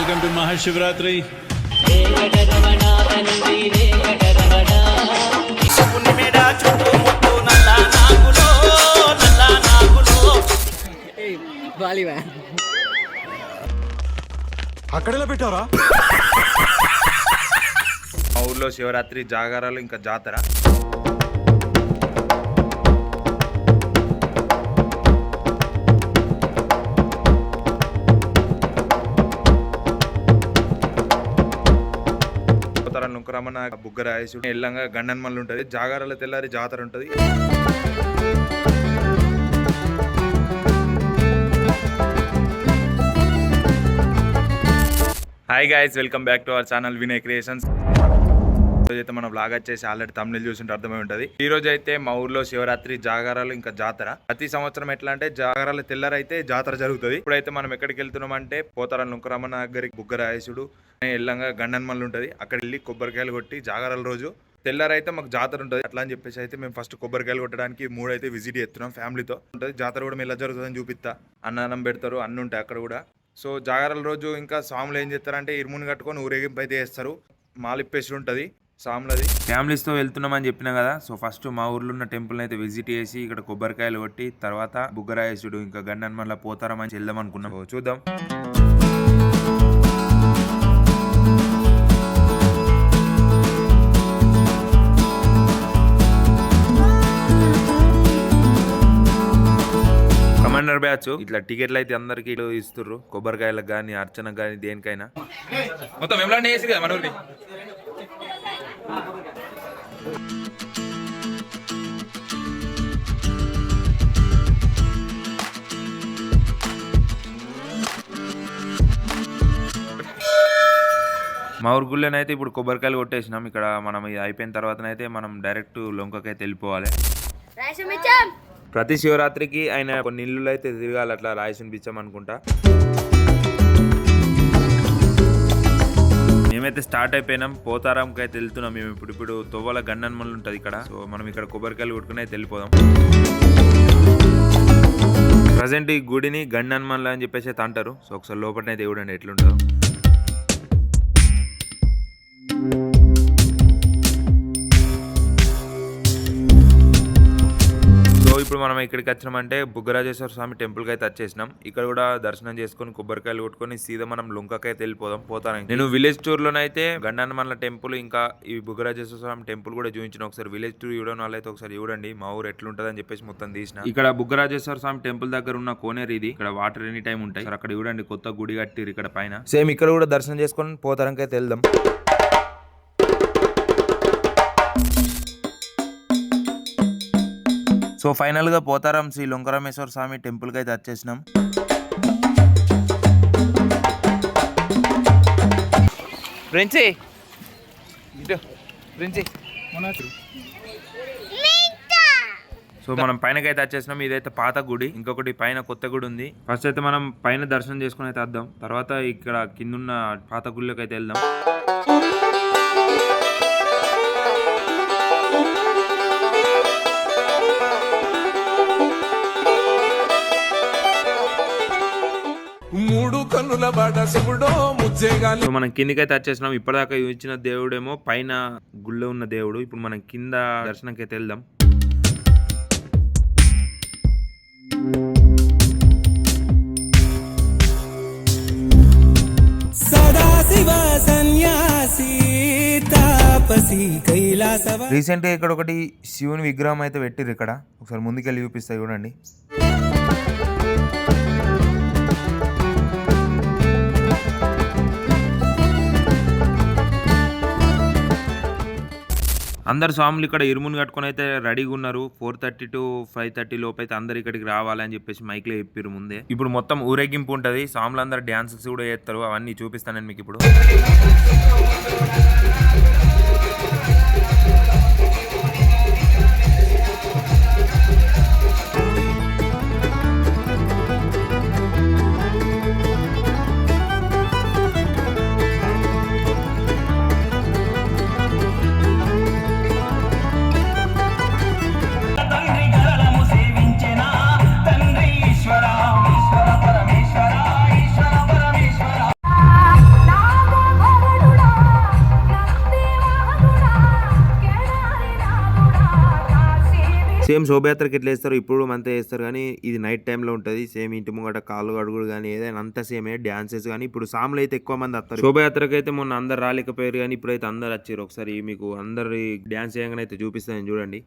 Welcome to Mahashivratri. అక్కడెలా పెట్టారా మా ఊర్లో శివరాత్రి జాగారాలు ఇంకా జాతర. రమణ బుగ్గరాయసుడు బుగ్గ రాయసుడు ఎల్లంగా గండన్మల్లి ఉంటుంది జాగారాల తెల్లారి జాతర ఉంటుంది. Hi guys welcome back to our channel Vinay creations అయితే మనం బ్లాగ్ వచ్చేసి ఆల్రెడీ తమిళ చూసింటే అర్థమై ఉంటుంది. ఈ రోజు అయితే మా ఊర్లో శివరాత్రి జాగారాలు ఇంకా జాతర. ప్రతి సంవత్సరం ఎట్లా అంటే జాగారాలు తెల్లరైతే జాతర జరుగుతుంది. ఇప్పుడైతే మనం ఎక్కడికి వెళ్తున్నాం అంటే పోతారా లుంకరమణ దగ్గరికి బుగ్గరాయసుడు ఎల్లంగా గండన్మల్లు ఉంటుంది. అక్కడ వెళ్ళి కొబ్బరికాయలు కొట్టి జాగారాల రోజు తెల్లారైతే మాకు జాతర ఉంటుంది. అట్లా అని చెప్పేసి అయితే మేము ఫస్ట్ కొబ్బరికాయలు కొట్టడానికి మూడు అయితే విజిట్ చేస్తున్నాం ఫ్యామిలీతో ఉంటుంది. జాతర కూడా మేము ఎలా జరుగుతుందని చూపిస్తా. అన్నదానం పెడతారు అన్ని ఉంటాయి అక్కడ కూడా. సో జాగరాల రోజు ఇంకా స్వాములు ఏం చేస్తారంటే ఇరుముని కట్టుకొని ఊరేగింపు అయితే చేస్తారు. మాలిప్పేసి ఉంటుంది. సాములది. ఫ్యామిలీస్తో వెళ్తున్నామని చెప్పినా కదా సో ఫస్ట్ మా ఊర్లో ఉన్న టెంపుల్ అయితే విజిట్ చేసి ఇక్కడ కొబ్బరికాయలు కొట్టి తర్వాత బుగ్గరాయేసుడు ఇంకా గండన్మల్ల పోతారమని వెళ్దాం అనుకున్నాం. సో చూద్దాం. కమాండర్ బ్యాచ్ ఇట్లా టికెట్లు అయితే అందరికి ఇస్తుర్రు. కొబ్బరికాయలకు కానీ అర్చనకు కానీ దేనికైనా. మొత్తం ఎమ్లాంటి చేసి కదా మన మా ఊరు గుళ్ళోనైతే ఇప్పుడు కొబ్బరికాయలు కొట్టేసినాం. ఇక్కడ మనం ఇది అయిపోయిన తర్వాతనైతే మనం డైరెక్ట్ లొంకకైతే వెళ్ళిపోవాలి. ప్రతి శివరాత్రికి ఆయన కొన్ని ఇల్లులు అయితే తిరగాలి అట్లా రాయసిన బిచ్చం అనుకుంటా. మేమైతే స్టార్ట్ అయిపోయినాం. పోతారాంకి అయితే వెళ్తున్నాం. మేము ఇప్పుడు ఇప్పుడు తొవ్వల గండన్మల్ ఉంటుంది ఇక్కడ. సో మనం ఇక్కడ కొబ్బరికాయలు కొట్టుకుని అయితే వెళ్ళిపోదాం. ప్రజెంట్ ఈ గుడిని గండన్మల్ అని చెప్పేసి అయితే అంటారు. సో ఒకసారి లోపలనైతే చూడండి ఎట్లుంటుందో. ఇప్పుడు మనం ఇక్కడికి వచ్చినామంటే బుగ్గరాజేశ్వర స్వామి టెంపుల్కి అయితే వచ్చేసినాం. ఇక్కడ కూడా దర్శనం చేసుకొని కొబ్బరికాయలు కొట్టుకొని సీదా మనం లుంకకైతే వెళ్ళిపోదాం పోతాను నేను విలేజ్ టూర్ లోనైతే గండన్నమల్ల టెంపుల్ ఇంకా ఈ బుగ్గరాజేశ్వర స్వామి టెంపుల్ కూడా చూపించిన. ఒకసారి విలేజ్ టూర్ చూడడం వల్ల అయితే ఒకసారి చూడండి మా ఊరు ఎట్లుంటుంది అని చెప్పేసి మొత్తం తీసిన. ఇక్కడ బుగ్గరాజేశ్వర స్వామి టెంపుల్ దగ్గర ఉన్న కోనేరు ఇది. ఇక్కడ వాటర్ ఎనీ టైం ఉంటాయి. అక్కడ చూడండి కొత్త గుడి కట్టిరు ఇక్కడ పైన. సేమ్ ఇక్కడ కూడా దర్శనం చేసుకొని పోతారంకైతే వెళ్దాం. సో ఫైనల్గా పోతారం శ్రీ లొంకరామేశ్వర స్వామి టెంపుల్కి అయితే వచ్చేసినాం. ఇటు ఫ్రెండ్సీ సో మనం పైనకి అయితే వచ్చేసినాం. ఇదైతే పాత గుడి ఇంకొకటి పైన కొత్త గుడి ఉంది. ఫస్ట్ అయితే మనం పైన దర్శనం చేసుకుని అయితే వద్దాం. తర్వాత ఇక్కడ కిందున్న పాత గుడిలోకి అయితే వెళ్దాం. సో మనం కిందికైతే వచ్చేసినాం ఇప్పటిదాకా చూపించిన దేవుడేమో పైన గుళ్ళో ఉన్న దేవుడు. ఇప్పుడు మనం కింద దర్శనంకి అయితే వెళ్దాం. సదాశివ సన్యాసి తాపసి కైలాసవ రీసెంట్గా ఇక్కడ ఒకటి శివుని విగ్రహం అయితే పెట్టిర్రు ఇక్కడ. ఒకసారి ముందుకెళ్ళి చూపిస్తా చూడండి. అందరు స్వాములు ఇక్కడ ఇరుముని కట్టుకొని అయితే రెడీగా ఉన్నారు. Four thirty to five thirty లోపు అయితే అందరు ఇక్కడికి రావాలని చెప్పేసి మైక్లో చెప్పారు ముందే. ఇప్పుడు మొత్తం ఊరేగింపు ఉంటుంది. స్వాములు అందరు డ్యాన్సెస్ కూడా చేస్తారు. అవన్నీ చూపిస్తాను నేను మీకు ఇప్పుడు. సేమ్ శోభయాత్రకి ఎట్లా వేస్తారు ఇప్పుడు అంతే వేస్తారు కానీ ఇది నైట్ టైంలో ఉంటుంది. సేమ్ ఇంటి ముంగట కాళ్ళు అడుగుడు కానీ ఏదైనా అంత సేమే డాన్సెస్ కానీ ఇప్పుడు సాములు అయితే ఎక్కువ మంది వస్తారు. శోభయాత్రకి అయితే మొన్న అందరు రాలేకపోయారు కానీ ఇప్పుడైతే అందరు వచ్చారు. ఒకసారి మీకు అందరి డ్యాన్స్ చేయగానే అయితే చూపిస్తాను చూడండి.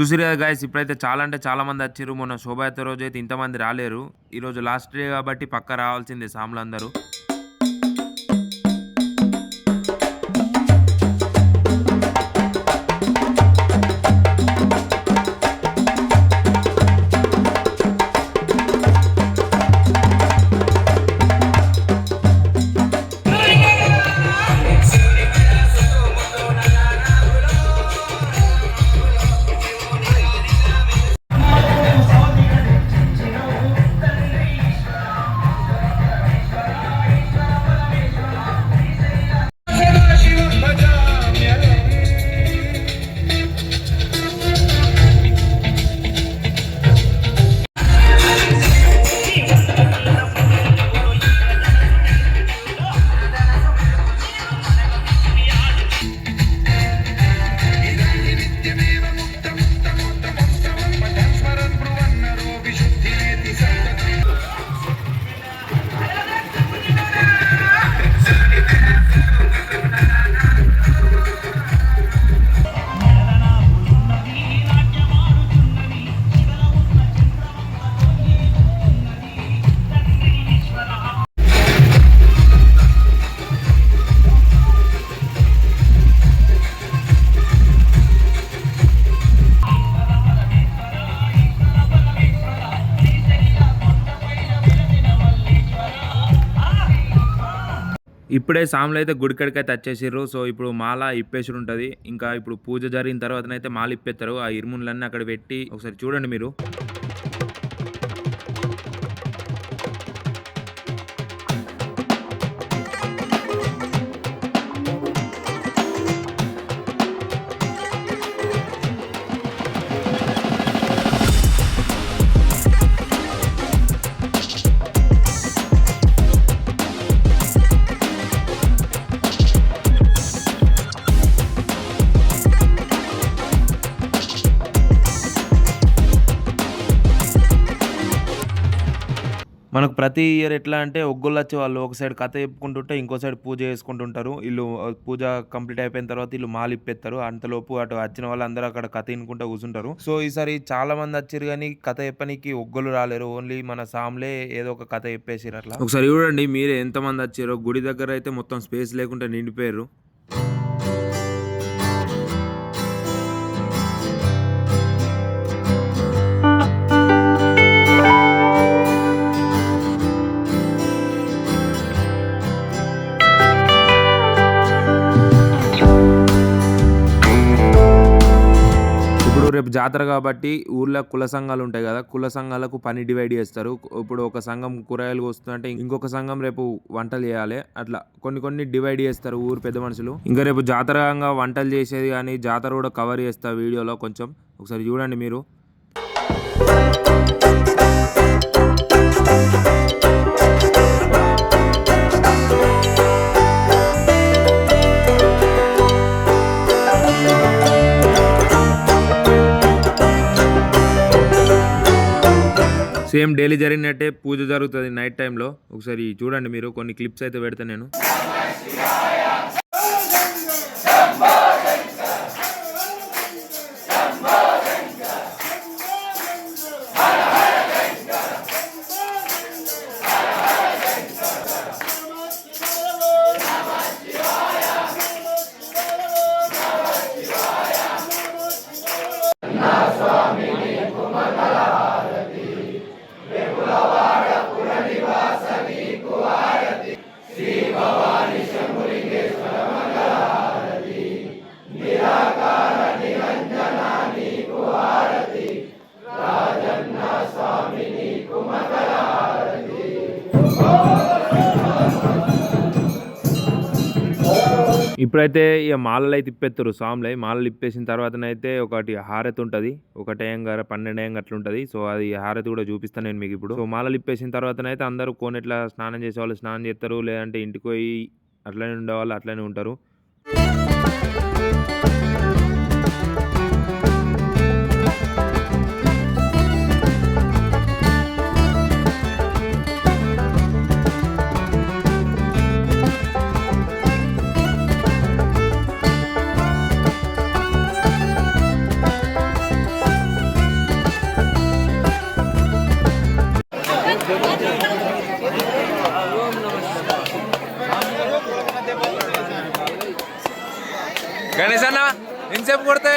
చూసిరు కదా గాయస్ ఇప్పుడైతే చాలా అంటే చాలా మంది వచ్చారు మొన్న శోభాయాత్ర రోజు అయితే ఇంతమంది రాలేరు. ఈరోజు లాస్ట్ డే కాబట్టి పక్క రావాల్సిందే సాములు అందరూ. ఇప్పుడే సాములు అయితే గుడికడికైతే వచ్చేసారు సో ఇప్పుడు మాల ఇప్పేసి ఉంటుంది ఇంకా ఇప్పుడు పూజ జరిగిన తర్వాతనైతే మాల ఇప్పేస్తారు ఆ ఇరుములన్నీ అక్కడ పెట్టి ఒకసారి చూడండి మీరు. మనకు ప్రతి ఇయర్ ఎట్లా అంటే ఒగ్గోళ్ళు వచ్చి వాళ్ళు ఒక సైడ్ కథ చెప్పుకుంటుంటే ఇంకో సైడ్ పూజ చేసుకుంటుంటారు. వీళ్ళు పూజ కంప్లీట్ అయిపోయిన తర్వాత వీళ్ళు మాలు ఇప్పేస్తారు అంతలోపు అటు వచ్చిన వాళ్ళందరూ అక్కడ కథ వినుకుంటూ కూర్చుంటారు. సో ఈసారి చాలా మంది వచ్చారు కానీ కథ చెప్పనీకి ఒగ్గోలు రాలేరు. ఓన్లీ మన సామ్లే ఏదో ఒక కథ చెప్పేసారు అట్లా. ఒకసారి చూడండి మీరు ఎంతమంది వచ్చారో. గుడి దగ్గర అయితే మొత్తం స్పేస్ లేకుండా నిండిపోయారు జాతర కాబట్టి ఊర్లో కుల సంఘాలు ఉంటాయి కదా కుల సంఘాలకు పని డివైడ్ చేస్తారు. ఇప్పుడు ఒక సంఘం కూరగాయలు వస్తుందంటే ఇంకొక సంఘం రేపు వంటలు చేయాలి. అట్లా కొన్ని కొన్ని డివైడ్ చేస్తారు ఊరు పెద్ద మనుషులు. ఇంకా రేపు జాతరంగా వంటలు చేసేది కానీ జాతర కూడా కవర్ చేస్తా వీడియోలో కొంచెం. ఒకసారి చూడండి మీరు. సేమ్ డైలీ జరిగినట్టే పూజ జరుగుతుంది నైట్ టైంలో. ఒకసారి చూడండి మీరు కొన్ని క్లిప్స్ అయితే పెడతా నేను. ఇప్పుడైతే ఇక మాలలు అయితే ఇప్పేస్తారు స్వాములై. మాలలు ఇప్పేసిన తర్వాతనైతే ఒకటి హారతి ఉంటుంది ఒక టైం గార పన్నెండు టైం అట్లా ఉంటుంది సో అది హారతి కూడా చూపిస్తాను నేను మీకు ఇప్పుడు. సో మాలలు ఇప్పేసిన తర్వాతనైతే అందరూ కోనెట్లా స్నానం చేసే వాళ్ళు స్నానం చేస్తారు లేదంటే ఇంటికి పోయి అట్లనే ఉండేవాళ్ళు అట్లనే ఉంటారు. గణేష్ అన్న ఎంతసేపు కొడితే?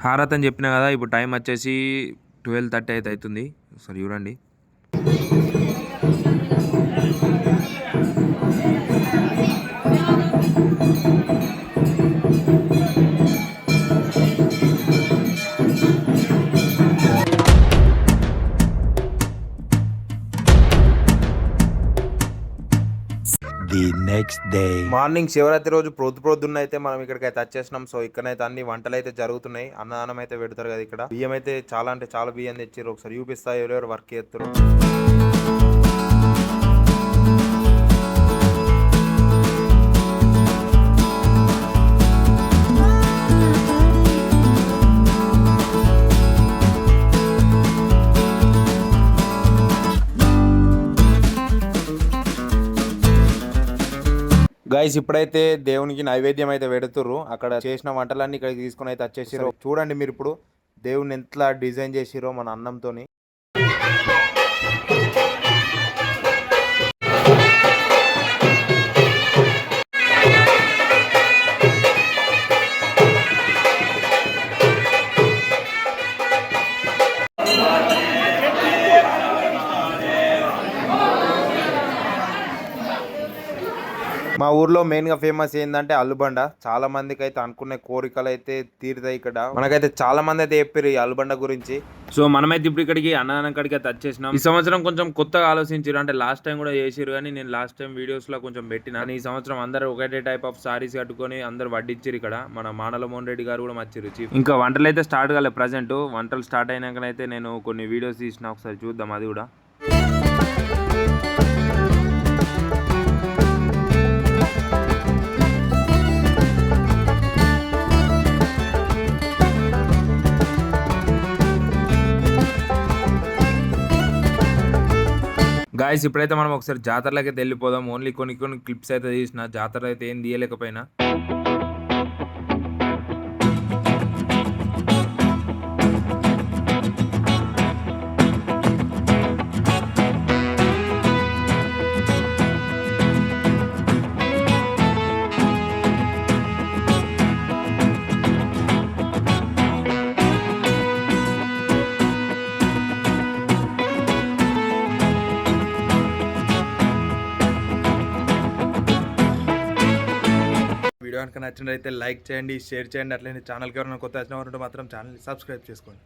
హారత్ అని చెప్పిన కదా ఇప్పుడు టైం వచ్చేసి ట్వెల్వ్ థర్టీ అయితే అవుతుంది. సరే చూడండి. the next day morning Shivaratri రోజు ప్రొద్దు ప్రొద్దున్న అయితే మనం ఇక్కడికి అయితే వచ్చేసినాం సో ఇక్కడైతే అన్ని వంటలు అయితే జరుగుతున్నాయి. అన్నదానం అయితే పెడతారు కదా ఇక్కడ. బియ్యం అయితే చాలా అంటే చాలా బియ్యం తెచ్చారు ఒకసారి చూపిస్తా ఎవరెవరు వర్క్ చేస్తారు గైస్ ఇప్పుడైతే దేవునికి నైవేద్యం అయితే పెడుతుర్రు. అక్కడ చేసిన వంటలన్నీ ఇక్కడికి తీసుకుని అయితే వచ్చేసిరో చూడండి మీరు ఇప్పుడు దేవుని ఎంత డిజైన్ చేసిరో మన అన్నంతోని. మా ఊర్లో మెయిన్గా ఫేమస్ ఏంటంటే అల్లుబండ. చాలా మందికి అయితే అనుకునే కోరికలు అయితే తీరుతాయి ఇక్కడ. మనకైతే చాలా మంది అయితే చెప్పారు ఈ అల్లుబండ గురించి. సో మనమైతే ఇప్పుడు ఇక్కడికి అన్నదానం కాడికి అయితే వచ్చేసినాం. ఈ సంవత్సరం కొంచెం కొత్తగా ఆలోచించారు అంటే లాస్ట్ టైం కూడా చేసిరు కానీ నేను లాస్ట్ టైం వీడియోస్లో కొంచెం పెట్టిన. ఈ సంవత్సరం అందరూ ఒకటే టైప్ ఆఫ్ సారీస్ కట్టుకొని అందరు వడ్డించారు ఇక్కడ. మన మానల మోహన్ రెడ్డి గారు కూడా మర్చిరు చీఫ్ ఇంకా వంటలు అయితే స్టార్ట్ కాలేదు ప్రజెంట్ వంటలు స్టార్ట్ అయినాకనైతే నేను కొన్ని వీడియోస్ తీసిన. ఒకసారి చూద్దాం అది కూడా. గాయస్ ఇప్పుడైతే మనం ఒకసారి జాతరలోకి వెళ్ళిపోదాం. ఓన్లీ కొన్ని కొన్ని క్లిప్స్ అయితే తీసిన. జాతర అయితే ఏం తీయలేకపోయినా. నచ్చినట్లయితే లైక్ చేయండి షేర్ చేయండి. అట్లనే ఛానల్కి ఎవరైనా కొత్త వచ్చిన వారు ఉంటే మాత్రం ఛానల్ సబ్స్క్రైబ్ చేసుకోండి.